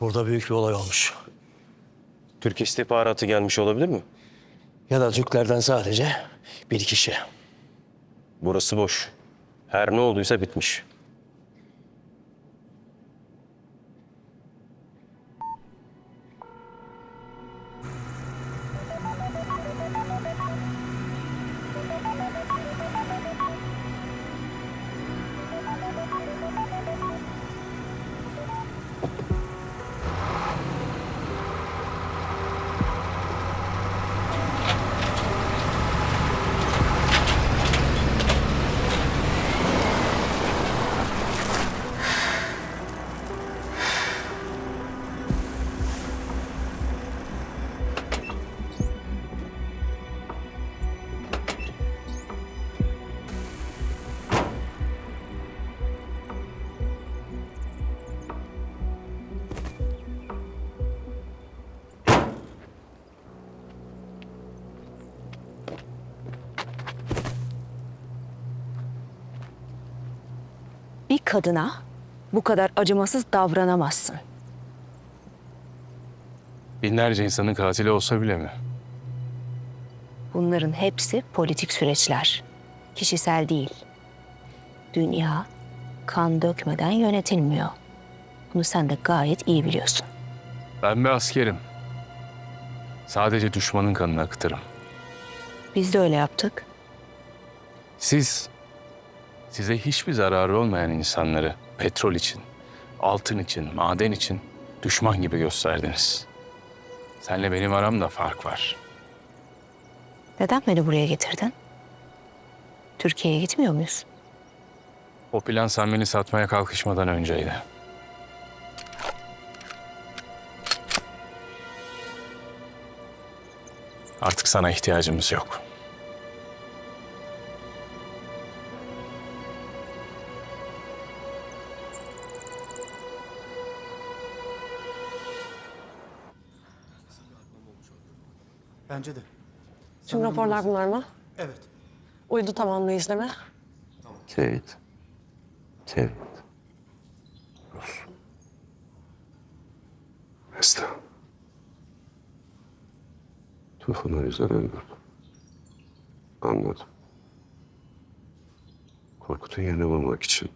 Burada büyük bir olay olmuş. Türk istihbaratı gelmiş olabilir mi? Ya da Türklerden sadece bir kişi. Burası boş. Her ne olduysa bitmiş. Kadına bu kadar acımasız davranamazsın. Binlerce insanın katili olsa bile mi? Bunların hepsi politik süreçler. Kişisel değil. Dünya kan dökmeden yönetilmiyor. Bunu sen de gayet iyi biliyorsun. Ben bir askerim. Sadece düşmanın kanını akıtırım. Biz de öyle yaptık. Siz, size hiçbir zararı olmayan insanları petrol için, altın için, maden için düşman gibi gösterdiniz. Senle benim aramda fark var. Neden beni buraya getirdin? Türkiye'ye gitmiyor muyuz? O plan sen beni satmaya kalkışmadan önceydi. Artık sana ihtiyacımız yok. Bence de. Tüm raporlar bunlar mı? Evet. Uydu tamamlı izleme. Kate. Kate. Rus. Mesle. Tufan o yüzden öldürdü. Anladım. Korkut'un yerine bulmak için.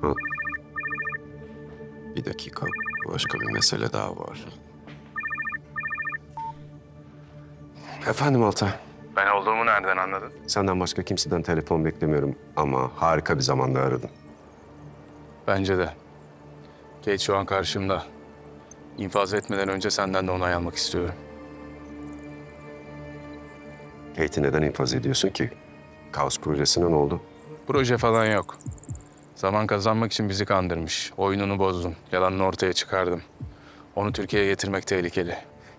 Ha. Bir dakika. Başka bir mesele daha var. Efendim Altay. Ben olduğumu nereden anladın? Senden başka kimseden telefon beklemiyorum ama harika bir zamanda aradın. Bence de. Kate şu an karşımda. İnfaz etmeden önce senden de onay almak istiyorum. Kate'i neden infaz ediyorsun ki? Kaos projesine ne oldu? Proje falan yok. Zaman kazanmak için bizi kandırmış. Oyununu bozdum. Yalanını ortaya çıkardım. Onu Türkiye'ye getirmek tehlikeli.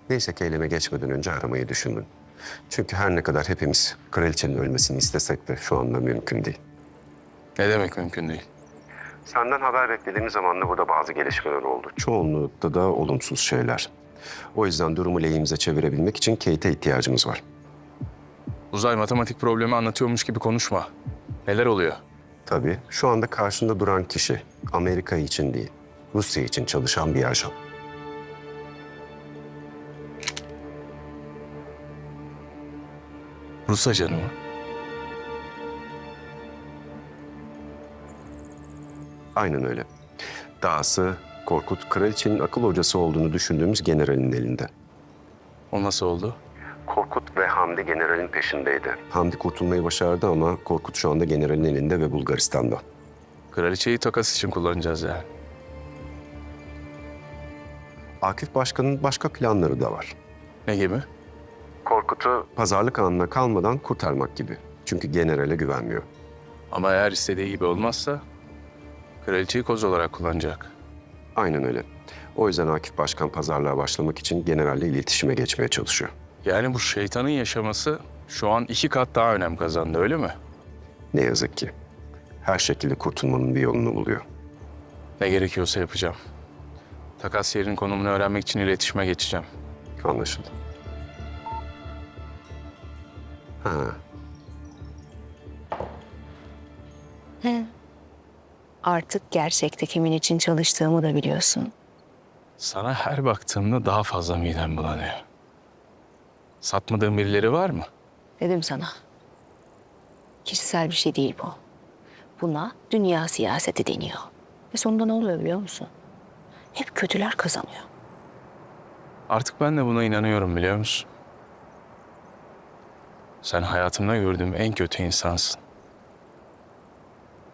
Neyse ki eyleme geçmeden önce aramayı düşündün. Çünkü her ne kadar hepimiz kraliçenin ölmesini istesek de şu anda mümkün değil. Ne demek mümkün değil. Senden haber beklediğimiz zaman da burada bazı gelişmeler oldu. Çoğunlukta da olumsuz şeyler. O yüzden durumu lehimize çevirebilmek için Kate'e ihtiyacımız var. Uzay matematik problemi anlatıyormuş gibi konuşma. Neler oluyor? Tabii şu anda karşında duran kişi Amerika için değil, Rusya için çalışan bir ajan. Rus ajanı mı? Aynen öyle. Dahası Korkut kraliçenin akıl hocası olduğunu düşündüğümüz generalin elinde. O nasıl oldu? Korkut ve Hamdi generalin peşindeydi. Hamdi kurtulmayı başardı ama Korkut şu anda generalin elinde ve Bulgaristan'da. Kraliçeyi takas için kullanacağız yani. Akif Başkan'ın başka planları da var. Ne gibi? Korkut'u pazarlık anına kalmadan kurtarmak gibi. Çünkü generale güvenmiyor. Ama eğer istediği gibi olmazsa kraliçeyi koz olarak kullanacak. Aynen öyle. O yüzden Akif Başkan pazarlığa başlamak için generalle iletişime geçmeye çalışıyor. Yani bu şeytanın yaşaması şu an iki kat daha önem kazandı öyle mi? Ne yazık ki. Her şekilde kurtulmanın bir yolunu buluyor. Ne gerekiyorsa yapacağım. Takas yerinin konumunu öğrenmek için iletişime geçeceğim. Anlaşıldı. Ha, Artık gerçekte kimin için çalıştığımı da biliyorsun. Sana her baktığımda daha fazla midem bulanıyor. Satmadığın birileri var mı? Dedim sana. Kişisel bir şey değil bu. Buna dünya siyaseti deniyor. Ve sonunda ne oluyor biliyor musun? Hep kötüler kazanıyor. Artık ben de buna inanıyorum biliyor musun? Sen hayatımda gördüğüm en kötü insansın.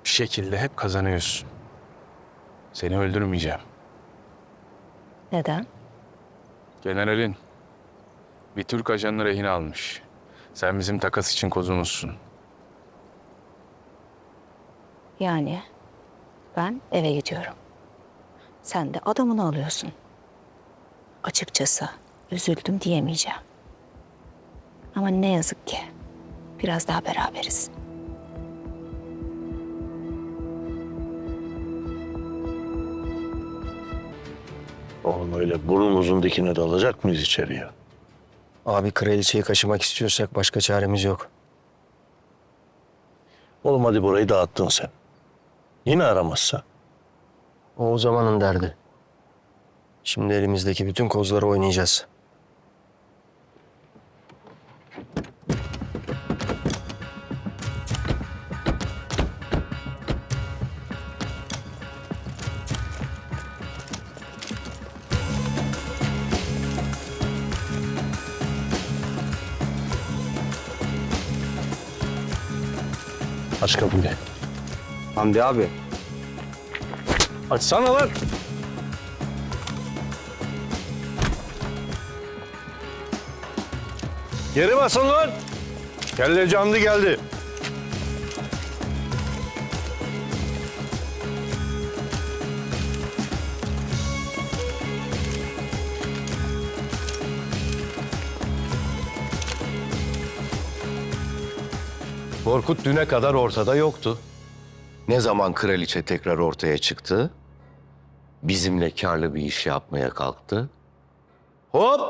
Bir şekilde hep kazanıyorsun. Seni öldürmeyeceğim. Neden? Generalin bir Türk ajanını rehin almış. Sen bizim takas için kozumuzsun. Yani ben eve gidiyorum. Sen de adamını alıyorsun. Açıkçası üzüldüm diyemeyeceğim. Ama ne yazık ki biraz daha beraberiz. Oğlum öyle burnumuzun dikine dalacak mıyız içeriye? Abi kraliçeyi kaşımak istiyorsak başka çaremiz yok. Oğlum hadi burayı dağıttın sen. Yine aramazsa. O o zamanın derdi. Şimdi elimizdeki bütün kozları oynayacağız. Aç kapıyı. Hamdi abi. Açsana lan. Geri basın lan. Kelle canlı geldi. Korkut düne kadar ortada yoktu. Ne zaman kraliçe tekrar ortaya çıktı, bizimle karlı bir iş yapmaya kalktı. Hop!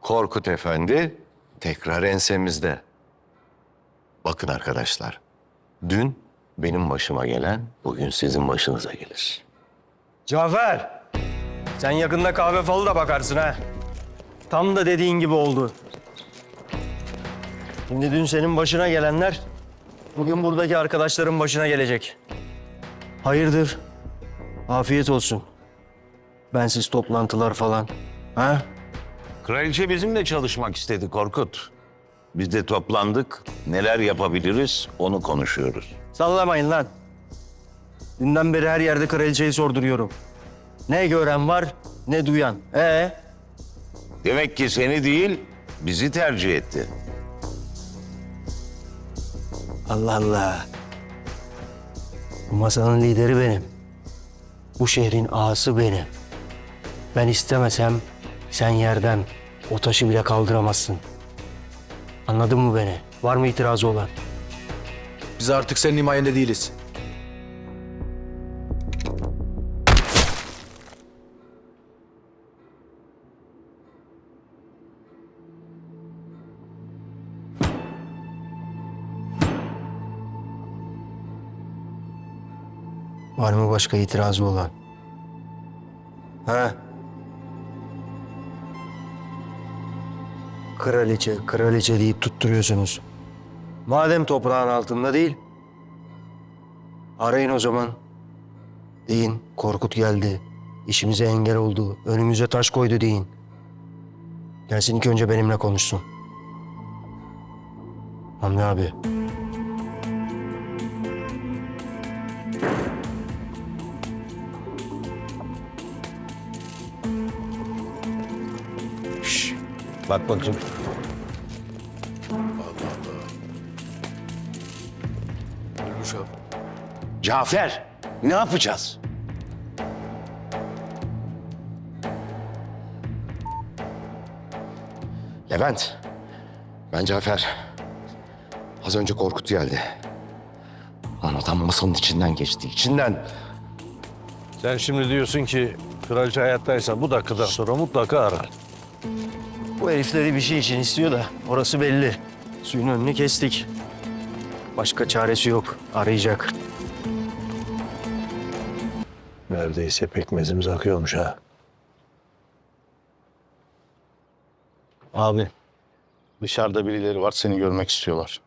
Korkut Efendi tekrar ensemizde. Bakın arkadaşlar, dün benim başıma gelen bugün sizin başınıza gelir. Cafer. Sen yakında kahve falı da bakarsın ha. Tam da dediğin gibi oldu. Şimdi dün senin başına gelenler bugün buradaki arkadaşların başına gelecek. Hayırdır? Afiyet olsun. Bensiz toplantılar falan. Ha? Kraliçe bizimle çalışmak istedi Korkut. Biz de toplandık. Neler yapabiliriz onu konuşuyoruz. Sallamayın lan. Dünden beri her yerde kraliçeyi sorduruyorum. Ne gören var ne duyan. Ee? Demek ki seni değil, bizi tercih etti. Allah Allah. Bu masanın lideri benim. Bu şehrin ağası benim. Ben istemesem sen yerden o taşı bile kaldıramazsın. Anladın mı beni? Var mı itirazı olan? Biz artık senin himayende değiliz. Var mı başka itirazı olan? Ha? Kraliçe, kraliçe deyip tutturuyorsunuz. Madem toprağın altında değil, arayın o zaman. Deyin, Korkut geldi. İşimize engel oldu. Önümüze taş koydu deyin. Gelsin ilk önce benimle konuşsun. Hamdi abi. Bak bakayım. Cafer, ne yapacağız? Levent, ben Cafer. Az önce Korkut geldi. Lan adam masanın içinden geçti, içinden. Sen şimdi diyorsun ki kraliçe hayattaysa bu dakikadan sonra mutlaka arar. Bu herifleri bir şey için istiyor da orası belli. Suyun önünü kestik. Başka çaresi yok. Arayacak. Neredeyse pekmezimiz akıyormuş ha. Abi dışarıda birileri var seni görmek istiyorlar.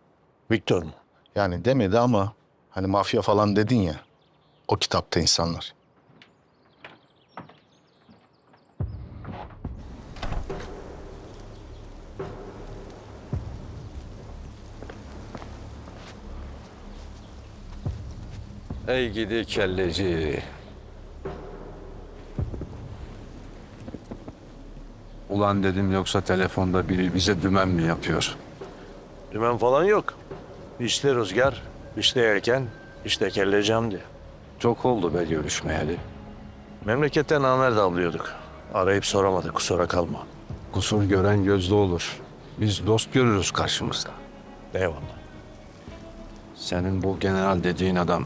Viktor mu? Yani demedi ama hani mafya falan dedin ya. O kitapta insanlar. Ey gidi kelleci. Ulan dedim yoksa telefonda biri bize dümen mi yapıyor? Dümen falan yok. İşte rüzgar, işte erken, işte kelleci Hamdi. Çok oldu be görüşmeyeli. Memleketten namer avlıyorduk. Arayıp soramadık, kusura kalma. Kusur gören gözde olur. Biz dost görürüz karşımızda. Eyvallah. Senin bu general dediğin adam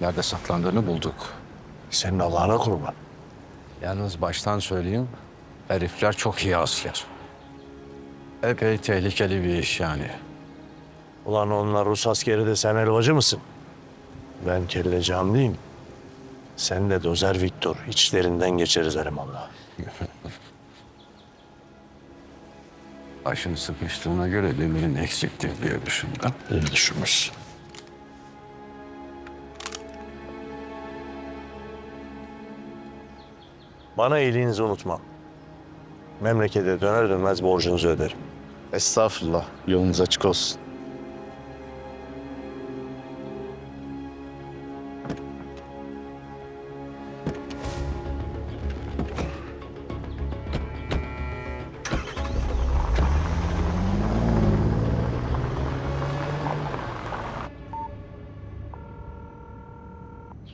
nerede saklandığını bulduk. Senin Allah'ına kurban. Yalnız baştan söyleyeyim, herifler çok iyi asker. Epey tehlikeli bir iş yani. Ulan onlar Rus askeri de sen helvacı mısın? Ben kelleci Hamdi'yim. Sen de dozer Viktor. İçlerinden geçeriz elemanla. Başını sıkıştığına göre demirin eksiktir diye düşündüm. İyi düşünmüşsün. Bana iyiliğinizi unutmam. Memlekete döner dönmez borcunuzu öderim. Estağfurullah. Yolunuz açık olsun.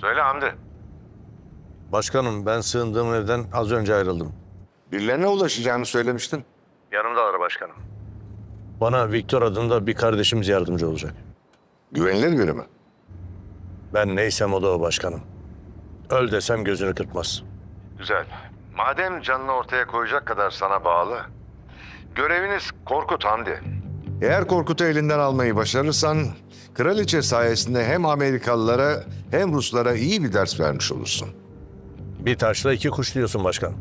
Söyle Hamdi. Başkanım ben sığındığım evden az önce ayrıldım. Birilerine ulaşacağını söylemiştin. Yanımdalar başkanım. Bana Viktor adında bir kardeşimiz yardımcı olacak. Güvenilir biri mi? Ben neysem o da o başkanım. Öl desem gözünü kırpmaz. Güzel. Madem canını ortaya koyacak kadar sana bağlı, göreviniz Korkut Hamdi. Eğer Korkut'u elinden almayı başarırsan, kraliçe sayesinde hem Amerikalılara hem Ruslara iyi bir ders vermiş olursun. Bir taşla iki kuş diyorsun başkanım.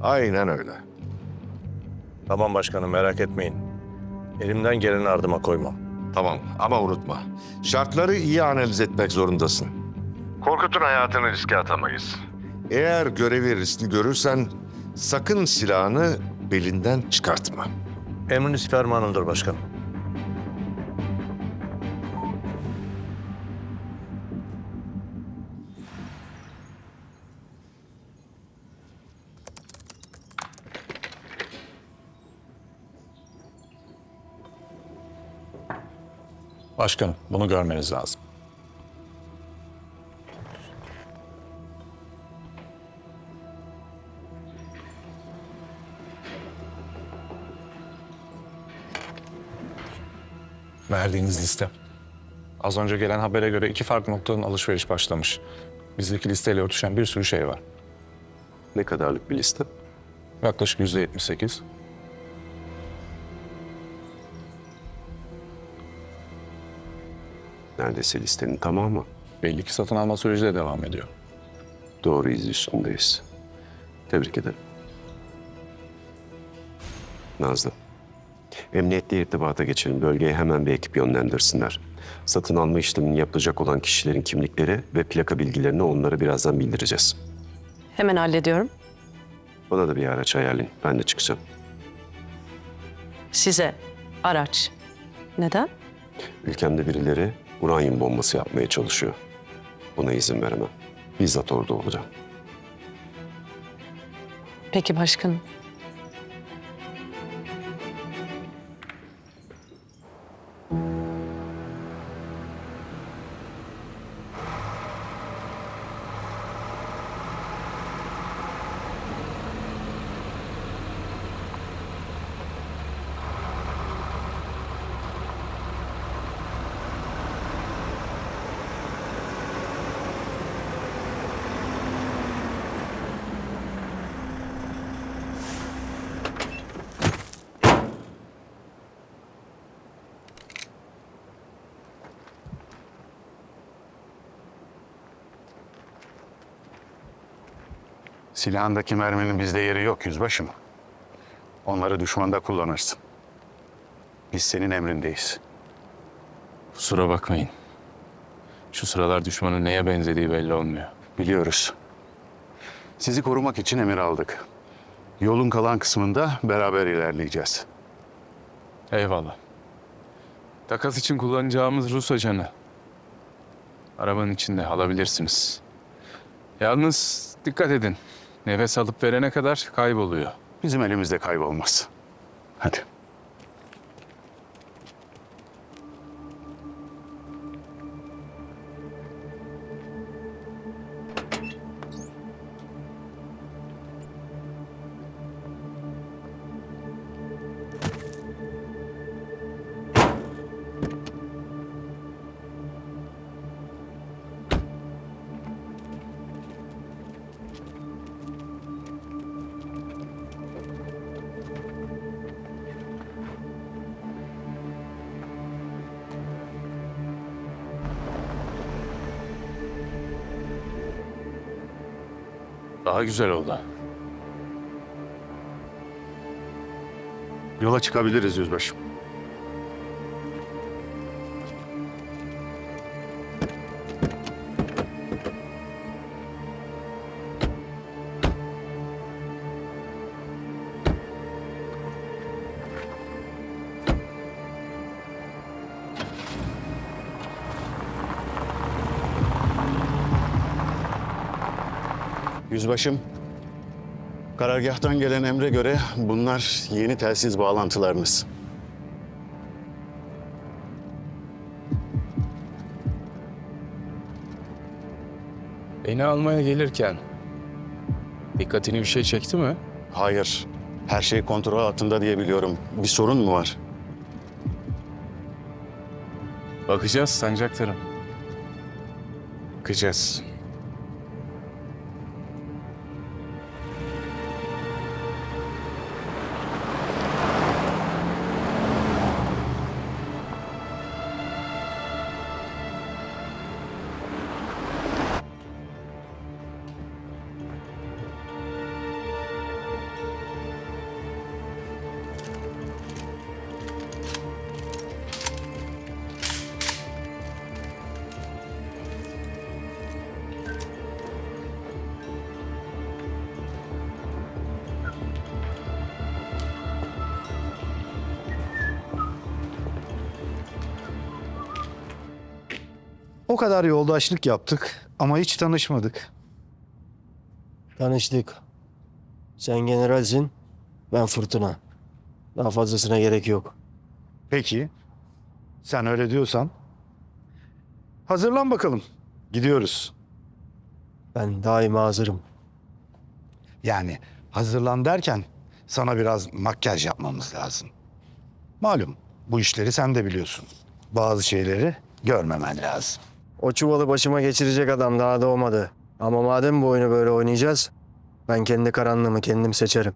Aynen öyle. Tamam başkanım merak etmeyin. Elimden geleni ardıma koymam. Tamam ama unutma, şartları iyi analiz etmek zorundasın. Korkut'un hayatını riske atamayız. Eğer görevi riskli görürsen, sakın silahını belinden çıkartma. Emriniz fermanımdır başkanım. Başkanım bunu görmeniz lazım. Verdiğiniz liste. Az önce gelen habere göre iki farklı noktadan alışveriş başlamış. Bizdeki listeyle örtüşen bir sürü şey var. Ne kadarlık bir liste? Yaklaşık yüzde yetmiş sekiz. Neredeyse listenin tamamı. Belli ki satın alma süreci de devam ediyor. Doğru iz üstündeyiz. Tebrik ederim. Nazlı. Emniyetle irtibata geçelim. Bölgeye hemen bir ekip yönlendirsinler. Satın alma işlemini yapılacak olan kişilerin kimlikleri ve plaka bilgilerini onlara birazdan bildireceğiz. Hemen hallediyorum. Bana da bir araç ayarlayın. Ben de çıkacağım. Size araç. Neden? Ülkemde birileri uranyum bombası yapmaya çalışıyor. Buna izin veremem. Bizzat orada olacağım. Peki başkanım. Silahındaki merminin bizde yeri yok yüzbaşım. Onları düşmanda kullanırsın. Biz senin emrindeyiz. Kusura bakmayın. Şu sıralar düşmanın neye benzediği belli olmuyor. Biliyoruz. Sizi korumak için emir aldık. Yolun kalan kısmında beraber ilerleyeceğiz. Eyvallah. Takas için kullanacağımız Rus ajanı. Arabanın içinde alabilirsiniz. Yalnız dikkat edin. Nefes alıp verene kadar kayboluyor. Bizim elimizde kaybolmaz. Hadi. Daha güzel oldu. Yola çıkabiliriz yüzbaşım. Yüzbaşım, karargahtan gelen emre göre bunlar yeni telsiz bağlantılarınız. Beni almaya gelirken dikkatini bir şey çekti mi? Hayır, her şey kontrol altında diye biliyorum. Bir sorun mu var? Bakacağız sancaktarım. Bakacağız. O kadar yoldaşlık yaptık ama hiç tanışmadık. Tanıştık. Sen generalsin, ben fırtına. Daha fazlasına gerek yok. Peki, sen öyle diyorsan. Hazırlan bakalım. Gidiyoruz. Ben daima hazırım. Yani hazırlan derken sana biraz makyaj yapmamız lazım. Malum bu işleri sen de biliyorsun. Bazı şeyleri görmemen lazım. O çuvalı başıma geçirecek adam daha doğmadı. Ama madem bu oyunu böyle oynayacağız, ben kendi karanlığımı kendim seçerim.